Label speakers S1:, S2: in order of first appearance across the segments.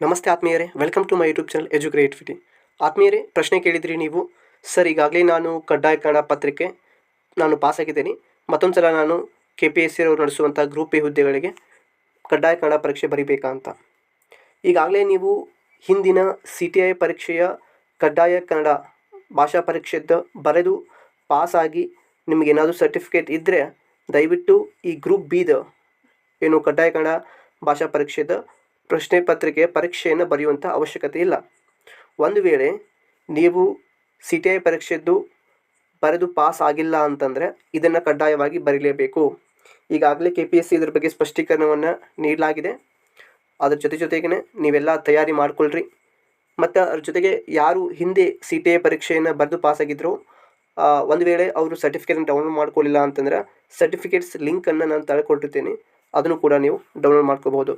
S1: ನಮಸ್ತೆ ಆತ್ಮೀಯರೇ welcome to my YouTube channel Edu Creativity ಆತ್ಮೀಯರೇ, ಪ್ರಶ್ನೆ ಕೇಳಿದ್ರಿ ನೀವು, ಸರ್, ಈಗಾಗಲೇ ನಾನು ಕಡ್ಡಾಯ ಕನ್ನಡ ಪತ್ರಿಕೆ ನಾನು ಪಾಸಾಗಿದ್ದೀನಿ ಮತ್ತೊಂದು ಸಲ ನಾನು ಕೆ ಪಿ ಎಸ್ ಸಿ ಅವರು ನಡೆಸುವಂಥ ಗ್ರೂಪ್ ಎ ಹುದ್ದೆಗಳಿಗೆ ಕಡ್ಡಾಯ ಕನ್ನಡ ಪರೀಕ್ಷೆ ಬರೀಬೇಕಾ ಅಂತ. ಈಗಾಗಲೇ ನೀವು ಹಿಂದಿನ ಸಿ ಟಿ ಐ ಪರೀಕ್ಷೆಯ ಕಡ್ಡಾಯ ಕನ್ನಡ ಭಾಷಾ ಪರೀಕ್ಷೆದ್ದು ಬರೆದು ಪಾಸಾಗಿ ನಿಮಗೇನಾದರೂ ಸರ್ಟಿಫಿಕೇಟ್ ಇದ್ದರೆ ದಯವಿಟ್ಟು ಈ ಗ್ರೂಪ್ ಬಿದ ಏನು ಕಡ್ಡಾಯ ಕನ್ನಡ ಭಾಷಾ ಪರೀಕ್ಷೆದ ಪ್ರಶ್ನೆ ಪತ್ರಿಕೆ ಪರೀಕ್ಷೆಯನ್ನು ಬರೆಯುವಂಥ ಅವಶ್ಯಕತೆ ಇಲ್ಲ. ಒಂದು ವೇಳೆ ನೀವು ಸಿ ಟಿ ಐ ಪರೀಕ್ಷೆದ್ದು ಬರೆದು ಪಾಸ್ ಆಗಿಲ್ಲ ಅಂತಂದರೆ ಇದನ್ನು ಕಡ್ಡಾಯವಾಗಿ ಬರೀಲೇಬೇಕು. ಈಗಾಗಲೇ ಕೆ ಪಿ ಎಸ್ ಸಿ ಇದ್ರ ಬಗ್ಗೆ ಸ್ಪಷ್ಟೀಕರಣವನ್ನು ನೀಡಲಾಗಿದೆ. ಅದ್ರ ಜೊತೆ ಜೊತೆಗೇ ನೀವೆಲ್ಲ ತಯಾರಿ ಮಾಡ್ಕೊಳ್ರಿ. ಮತ್ತು ಅದ್ರ ಜೊತೆಗೆ ಯಾರು ಹಿಂದೆ ಸಿ ಟಿ ಐ ಪರೀಕ್ಷೆಯನ್ನು ಬರೆದು ಪಾಸಾಗಿದ್ದರು ಒಂದು ವೇಳೆ ಅವರು ಸರ್ಟಿಫಿಕೇಟನ್ನು ಡೌನ್ಲೋಡ್ ಮಾಡ್ಕೊಳ್ಳಿಲ್ಲ ಅಂತಂದ್ರೆ ಸರ್ಟಿಫಿಕೇಟ್ಸ್ ಲಿಂಕನ್ನು ನಾನು ತಳ್ಕೊಟ್ಟಿರ್ತೀನಿ. ಅದನ್ನು ಕೂಡ ನೀವು ಡೌನ್ಲೋಡ್ ಮಾಡ್ಕೋಬಹುದು.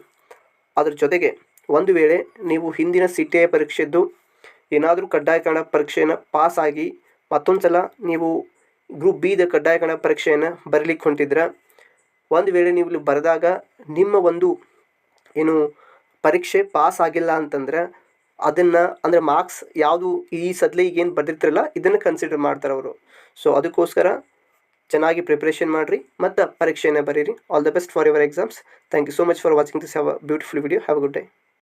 S1: ಅದ್ರ ಜೊತೆಗೆ ಒಂದು ವೇಳೆ ನೀವು ಹಿಂದಿನ ಸಿ ಟಿ ಐ ಪರೀಕ್ಷೆದ್ದು ಏನಾದರೂ ಕಡ್ಡಾಯ ಕನ್ನಡ ಪರೀಕ್ಷೆಯನ್ನು ಆಗಿ ಮತ್ತೊಂದು ಸಲ ನೀವು ಗ್ರೂಪ್ ಬಿದ ಕಡ್ಡಾಯ ಪರೀಕ್ಷೆಯನ್ನು ಬರಲಿಕ್ಕೆ ಹೊಂಟಿದ್ರೆ, ಒಂದು ವೇಳೆ ನೀವು ಇಲ್ಲಿ ಬರೆದಾಗ ನಿಮ್ಮ ಒಂದು ಏನು ಪರೀಕ್ಷೆ ಪಾಸ್ ಆಗಿಲ್ಲ ಅಂತಂದ್ರೆ ಅದನ್ನು ಅಂದರೆ ಮಾರ್ಕ್ಸ್ ಯಾವುದು ಈ ಸದ್ಲೆ ಈಗೇನು ಬರ್ದಿರ್ತಿರಲ್ಲ, ಇದನ್ನು ಕನ್ಸಿಡರ್ ಮಾಡ್ತಾರೆ ಅವರು ಸೊ ಅದಕ್ಕೋಸ್ಕರ ಚೆನ್ನಾಗಿ ಪ್ರಿಪ್ರೇಷನ್ ಮಾಡಿರಿ ಮತ್ತು ಪರೀಕ್ಷೆಯನ್ನು ಬರೀರಿ. All the best for your exams thank you so much for watching this have a beautiful video have a good day